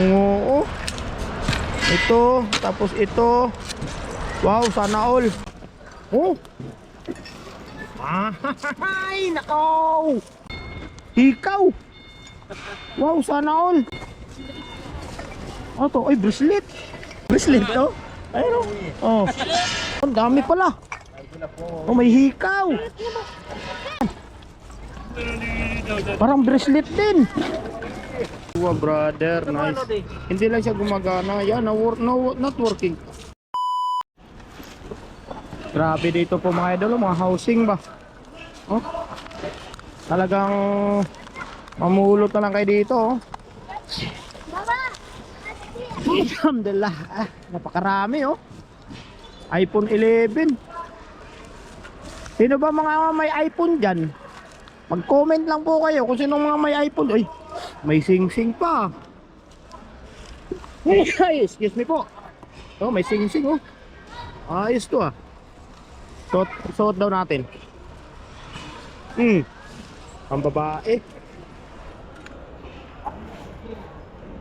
Oo. Ito, tapos ito. Wow, sana all. Oh. Ay, nakaw. Hikaw. Wow, sana all. Ano to? Ay, bracelet. Bracelet to? Ayun oh. Oh. Ang dami pala. Oh, may hikaw. Parang bracelet din. Wow, brother, nice. Hindi lang siya gumagana. Yan, no, work, no, not working. Grabe dito po mga idol, mga housing ba? Oh. Talagang mamulot na lang kayo dito, oh. Alhamdulillah. Ah, napakarami, oh. iPhone 11. Sino ba mga may iPhone dyan? Mag-comment lang po kayo kung sino mga may iPhone. Uy, may sing-sing pa. Ay, excuse me po. Oh, may sing-sing oh. Ayos to ah. Suot, suot daw natin. Hmm. Ang babae.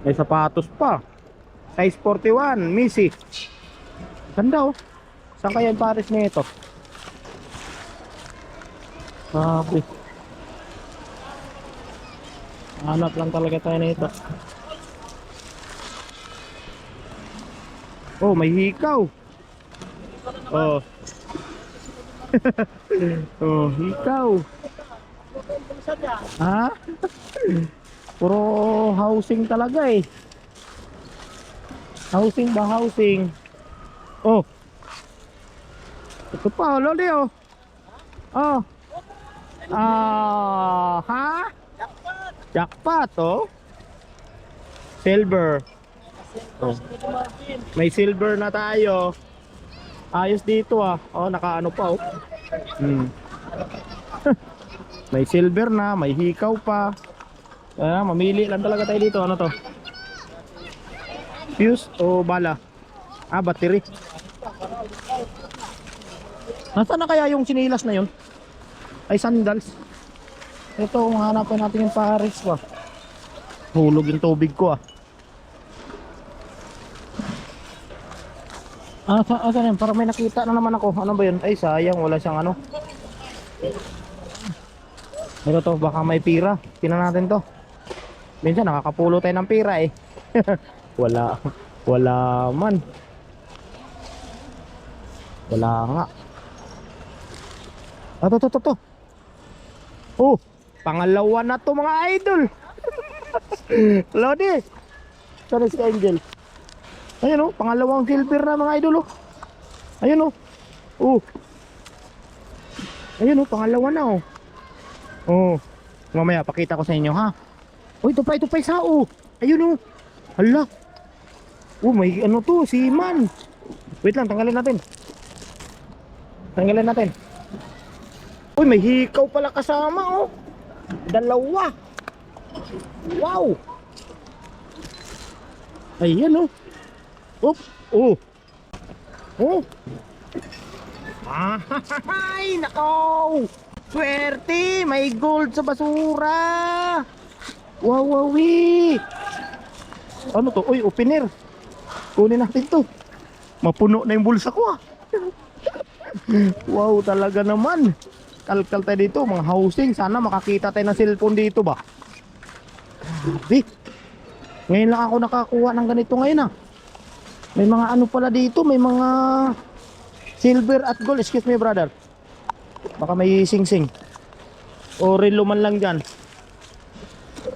May sapatos pa. Size 41, Missy. Ganda oh. Saan kaya yung pares nito? Grabe. Hanap lang talaga tayo nito. Oh, may hikaw. Oh. oh, hikaw. Ha? Puro housing talaga eh. Housing ba housing? Oh. Ito pa, loli oh. Oh. Ah, ha? Jackpot, oh. Silver. Oh. May silver na tayo. Ayos dito ah. Oh, nakaano pa oh. Hmm. may silver na, may hikaw pa. Ah, mamili lang talaga tayo dito. Ano to? Fuse o bala? Ah, battery. Nasaan na kaya yung sinilas na yun? Ay, sandals. Ito, kung hanapin natin yung Paris pa. Hulog yung tubig ko ah. Ah, sa, ah, saan yun? Parang may nakita na naman ako. Ano ba yun? Ay, sayang. Wala siyang ano. Ito to, baka may pira. Tingnan natin to. Minsan nakakapulo tayo ng pira eh. wala. Wala man. Wala nga. Ah, to, to, to, to. Oh, pangalawa na to mga idol. Lodi. Sorry si Angel. Ayun oh, pangalawang silver na mga idol oh. Ayun oh. Oh. Ayun oh, pangalawa na oh. Oh. Mamaya pakita ko sa inyo ha. Oh, ito pa, ito pa isa oh. Ayun oh. Hala. Oh, may ano to, siman. Wait lang, tanggalin natin. Tanggalin natin. Uy, may hikaw pala kasama oh. Dalawa. Wow. Ayan oh. Oh, oh. Oh. Ay, nako. Swerte, may gold sa basura. Wow, wow, wee. Ano to? Uy, opener. Kunin natin to. Mapuno na yung bulsa ko ah. wow, talaga naman. Kalkal tayo dito, mga housing. Sana makakita tayo ng cellphone dito ba? Grabe. Ngayon lang ako nakakuha ng ganito ngayon ah. May mga ano pala dito, may mga silver at gold. Excuse me brother. Baka may sing-sing. O relo man lang dyan.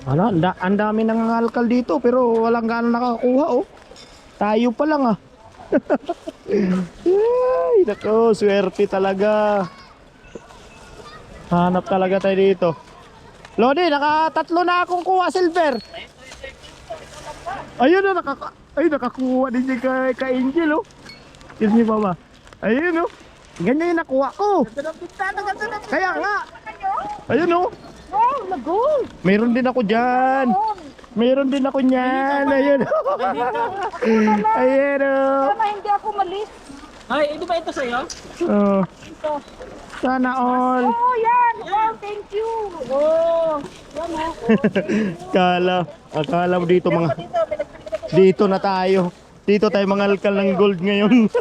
Ano, da- ang dami ng alkal dito pero walang gaano nakakuha oh. Tayo pa lang ah. Ay, nako, swerte talaga. Hanap talaga tayo dito. Lodi, nakatatlo na akong kuha silver. Ayun na, nakaka ay, nakakuha din niya kay, kay Angel, oh. Excuse me, mama. Ayun, oh. Ganyan yung nakuha ko. Kaya nga. Ayun, oh. Oh, nag-gold! Mayroon din ako dyan. Mayroon din ako niyan. Ayun, oh. Ayun, oh. Sana hindi ako malis. Ay, di ba ito sa'yo? oh. Ito. Sana all. Oh, yan! Wow, thank you! Oh, yan oh. Kala, akala mo dito mga Dito, na tayo. Dito tayo mangalkal ng gold ngayon.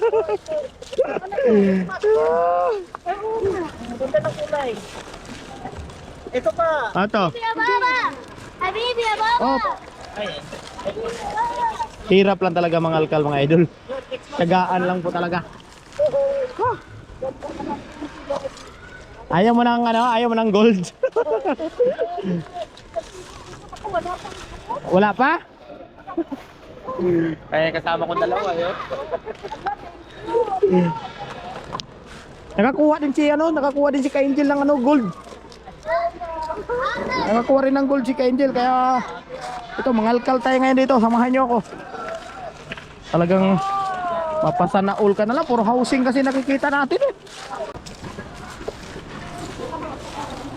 Ganda ng kulay. Ito pa. Ato. Ya baba. Habibi ya baba. Oh, Ay, hirap lang talaga mangalkal mga idol. Tagaan lang po talaga. Ayaw mo ng ano, ayaw mo ng gold. Wala pa? Kaya kasama ko dalawa yun. Nakakuha din si ano, nakakuha din si Ka-Angel ng ano, gold. Nakakuha rin ng gold si Ka-Angel kaya ito, mangalkal tayo ngayon dito. Samahan niyo ako. Talagang mapasana all ka na lang. Puro housing kasi nakikita natin eh.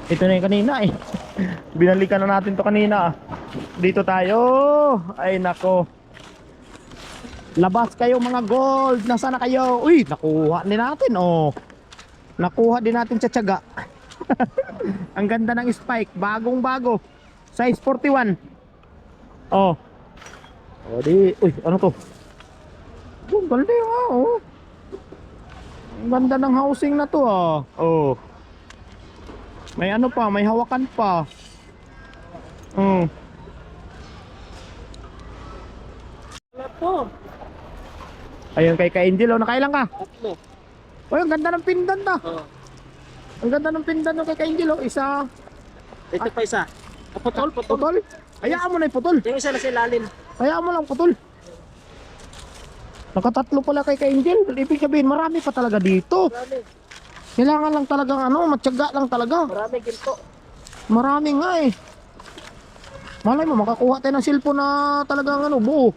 Ito na yung kanina eh. Binalikan na natin to kanina ah. Dito tayo. Ay nako. Labas kayo mga gold. Nasaan na kayo? Uy, nakuha din natin oh. Nakuha din natin sa tiyaga. Ang ganda ng spike, bagong bago. Size 41. Oh. Oh, di, uy, ano to? Oh, ganda yung ah, oh. Ang ganda ng housing na to ah. Oh. May ano pa, may hawakan pa. Oh. Wala po. Ayun kay Ka-Angel, oh, nakailan ka? Tatlo. Oh, ang ganda ng pindan na. Oh. Ang ganda ng pindan no kay Ka-Angel, oh. Isa, Ito pa isa. Ah, Putol, putol. putol. Hayaan mo na yung putol. Yung isa na si Lalin. Hayaan mo lang putol. Nakatatlo pala kay Ka-Angel. Ibig sabihin, marami pa talaga dito. Marami. Kailangan lang talagang ano, matyaga lang talaga. Marami ginto. Marami nga eh. Malay mo, makakuha tayo ng cellphone na talagang ano, buo.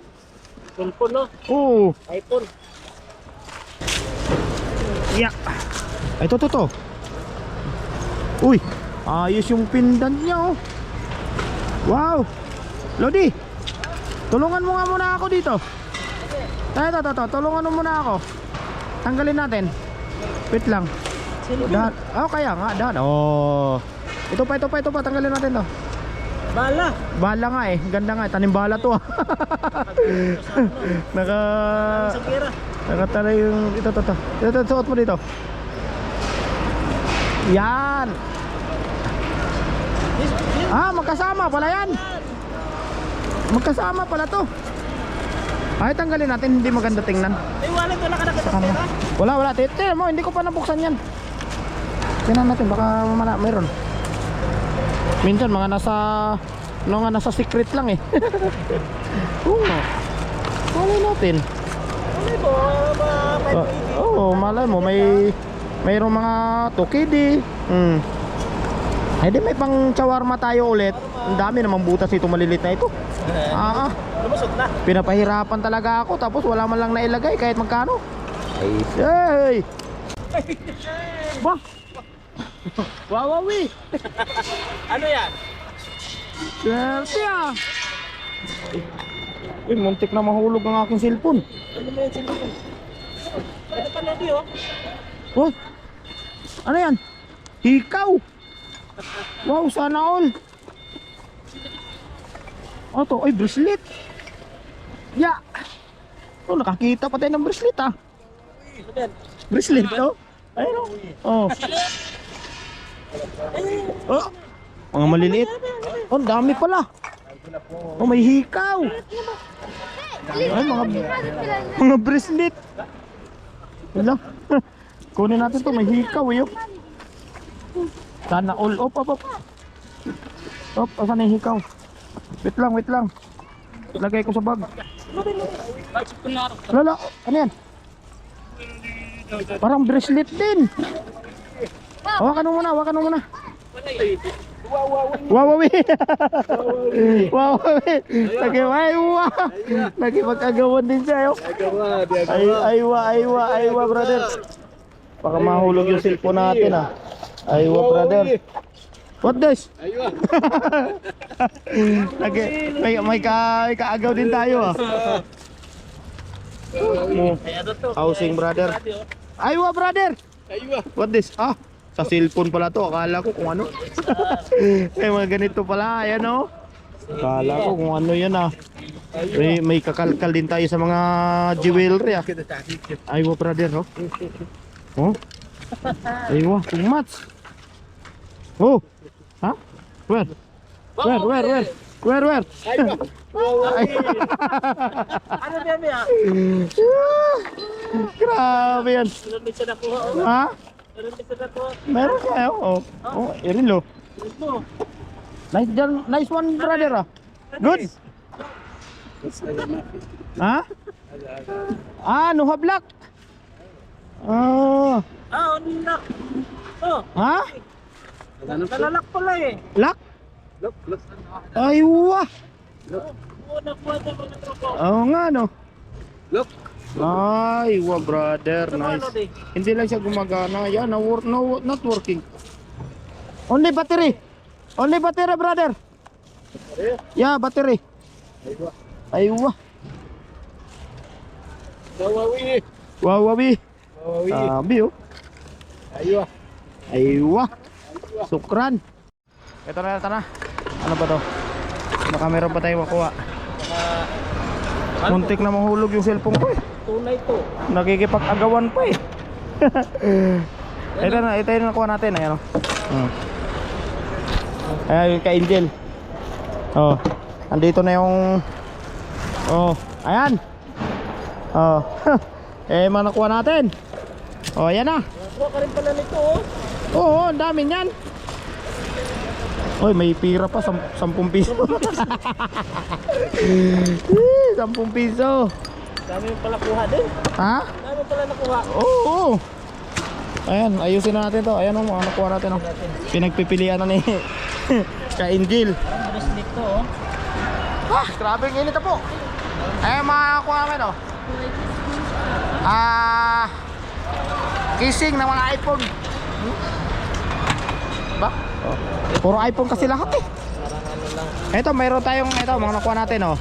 Cellphone no? Oo. iPhone. Yeah. Ay, ito, ito, ito. Uy, ayos yung pindan niya oh. Wow. Lodi, tulungan mo nga muna ako dito. Ito, ito, ito, ito. tulungan mo muna ako. Tanggalin natin. Wait lang. Dahan. Oh, kaya nga, dahan. Oh. Ito pa, ito pa, ito pa. Tanggalin natin to. Bala. Bala nga eh. Ganda nga eh. Tanim bala to ah. Naka... Nakatala yung ito, ito, ito. Ito, ito, suot mo dito. Yan. Ah, magkasama pala yan. Magkasama pala to. Ay, tanggalin natin. Hindi maganda tingnan. Wallet wala ka nakita Ano? pera. Wala, wala. Tete mo, hindi ko pa nabuksan yan. Tingnan natin, baka mamala, mayroon. Minsan, mga nasa, no nga nasa secret lang eh. Oo. Malay natin. Ano ito? Mga Oh, Oo, oh, malay mo may mayroong mga tukidi. Hmm. Ay di may pang shawarma tayo ulit. Ang dami namang butas nito malilit na ito. Ah, ah. Lumusot na. pinapahirapan talaga ako tapos wala man lang nailagay kahit magkano. Ay, hey. Ba? Wawawi. Ano yan? Swerte ah. Eh, muntik na mahulog ang aking cellphone. Ano ba yung cellphone? Ito pa Lodi oh. Oh. Ano yan? Hikaw. Wow, sana all. Oh, to, ay bracelet. Ya. Oh, nakakita pa tayo ng bracelet ah. Ano? Bracelet to. Ayun oh. Oh. Oh. Mga maliliit. Oh, dami pala. Oh, may hikaw. Ay, mga mga bracelet. Wala. Kunin natin to, may hikaw eh. Sana all. Op, op, op. Op, asan na yung hikaw? Wait lang, wait lang. Lagay ko sa bag. Lala, ano yan? Parang bracelet din. Hawakan mo muna, hawakan mo muna. Wawawi. Wawawi. Lagi ay wa. Lagi magkagawan din siya. Ay aywa, aywa, aywa brother. Baka mahulog yung cellphone natin ah. Aywa brother. What this? Aywa. Lagi may may, ka, may kaagaw din tayo ah. Oh, housing brother. Aywa brother. Aywa. What this? Ah, sa cellphone pala to. Akala ko kung ano. Ay mga ganito pala. Ayan oh. Kala ko kung ano yan ah. May, may kakalkal din tayo sa mga jewelry ah. Aywa brother oh. Oh. Aywa, too much. Oh. Ha? Where? Where, where, where? Where, where? Ay. Ano yan ah? Grabe yan. Oh. Ha? Meron siya. Meron kayo? Oh. Oh, Irilo. Nice, nice one brother ah. Good. Ha? Ah, Nuha Black. Oh. Ah, ano na? Oh, Ha? nalalak pala eh. Lock? Ay, wah. Oo, nakuha niya mga tropa. Oo nga, no. Look. Ay, wah, brother. Nice. di? Hindi lang siya gumagana. Yan, no, work, no, not working. Only battery. Only battery, brother. Yeah, battery. Ay, wah. Nawawi. Wow, wabi. Nawawi. Sabi, oh. Aywa. Aywa. Sukran. Ito na, ito na. Ano ba to? Baka meron pa tayo makuha. Muntik na mahulog yung cellphone ko eh. Tunay to. Nakikipag-agawan pa eh. ito na, ito yung nakuha natin. Ayan o. Hmm. Ayan yung ka-angel. Oh. Andito na yung... Oh. Ayan. Oh. eh, manakuha natin. Oh, ayan na. Nakuha ka rin pala nito oh. Oo, ang dami niyan. Oy, may pira pa, sam 10 piso. 10 piso. Dami mo pala kuha din. Ha? Dami pala nakuha. Oo. oo. Ayan, ayusin na natin to. Ayan o, mga nakuha natin o. Pinagpipilian na ni Ka-Angel. Ang bracelet to oh. Ah, grabe ang init na po. Ayan, mga nakuha namin o. Ah, kissing ng mga iPhone. Hmm? Ba? Oh. Puro iPhone kasi lahat eh. Ito, mayroon tayong ito, mga nakuha natin oh.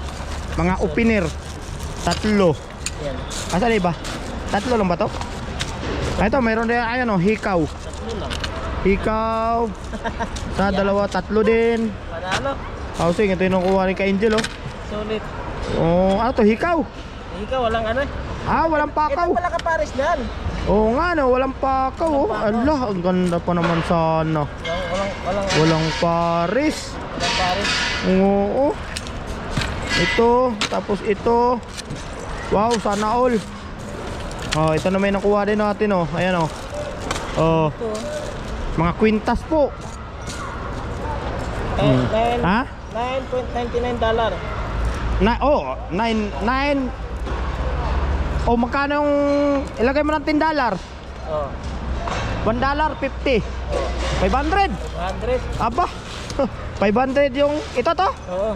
Mga opener. Tatlo. Yan. Asan iba? Tatlo lang ba to? Ah, Ito, mayroon din ayan oh, hikaw. Tatlo lang. Hikaw. Sa dalawa, tatlo din. Panalo. Housing, ito yung nakuha ni Ka-Angel oh. Sulit. Oh, ano to, hikaw? Ikaw walang ano eh. Ah, walang pakaw. Ito pala kapares niyan. Oo nga no, walang pakaw oh. Allah, ang ganda pa naman sana. Walang, walang, walang, Walang paris. walang pares. Oo. Ito, tapos ito. Wow, sana all. Oh, ito na may nakuha din natin oh. Ayan oh. Oh, mga kwintas po. Eh, Hmm. nine- Ha? 9.99 dollar. Na oh, 9 9 Oh, magkano yung ilagay mo ng 10 dollar? Oh. 1 dollar 50. 500. 100. Aba. 500 yung ito to? Oo.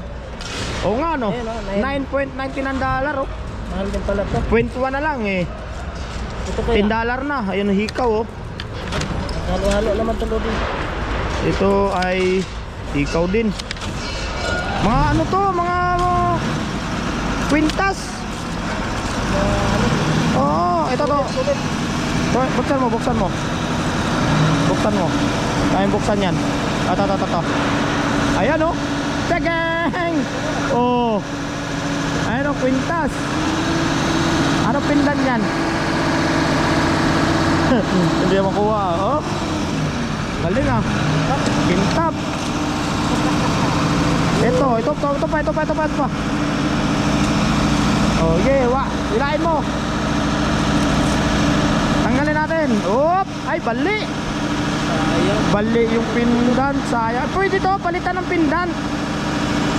Oo nga no. Ayun, oh, nine. 9.99 dollar oh. Mahal din pala to. 21 na lang eh. Ito 10 kaya. dollar na. Ayun hikaw oh. Halo-halo naman to din. Ito ay hikaw din. Mga ano to, mga uh, kwintas. Oo, ito to. Buksan mo, buksan mo. Buksan mo. Kaya buksan yan. Ito, ito, ito. Ayan oh. Tegeng! Oh. Ayan oh, kwintas. Ano pindan yan? Hindi makuha. Oh. Galing ah. Kintab. Ito, ito, ito, ito pa, ito pa, ito pa, ito pa. Oh, yeah, wa. Ilain mo. Tanggalin natin. Oop! Ay, bali. Bali yung pindan. Sayang. Pwede to, palitan ng pindan.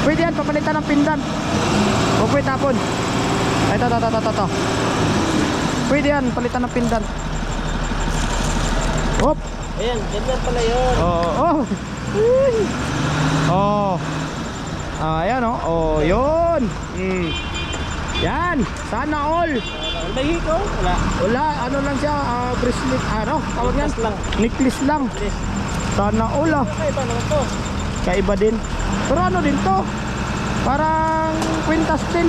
Pwede yan, papalitan ng pindan. Huwag mo itapon. Ay, ito, ito, ito, ito, ito. Pwede yan, palitan ng pindan. Oop! Ayan, ganyan pala yun. Oh, oh. Uy. Oh. Ah, ayan oh. Oh, 'yun. Mm. Yan, sana all. Uh, may hikaw? Wala. Wala, ano lang siya, ah, bracelet, ano, tawag yan? Necklace lang. Necklace lang. Please. Sana all ah. Okay ba naman to? Kaiba din. Pero ano din to? Parang kwintas din.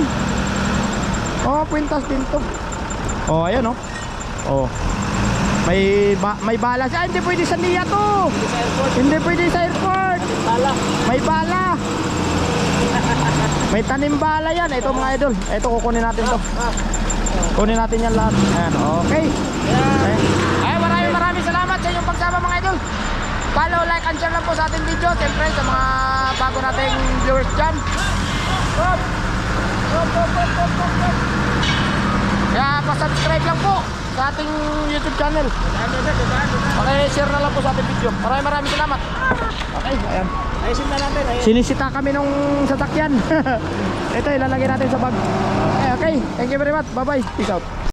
Oh, kwintas din to. Oh, ayan oh. Oh. May ba may bala. Ah, hindi pwede sa niya to. Hindi sa airport. Hindi pwede sa airport. Pala. May bala. May tanimbala yan. Ito mga idol. Ito kukunin natin to. Kunin natin yan lahat. Ayan, okay. Ayan. Ay, maraming maraming salamat sa inyong pagsama mga idol. Follow, like, and share lang po sa ating video. Siyempre sa mga bago nating viewers dyan. Stop, stop, stop, stop, stop, stop. Kaya pa-subscribe lang po sa ating YouTube channel. Paki-share na lang po sa ating video. Maraming maraming salamat. Okay, ayan. Ayusin na natin. Ayun. Sinisita kami nung sasakyan. Ito ilalagay natin sa bag. Okay, okay. Thank you very much. Bye-bye. Peace out.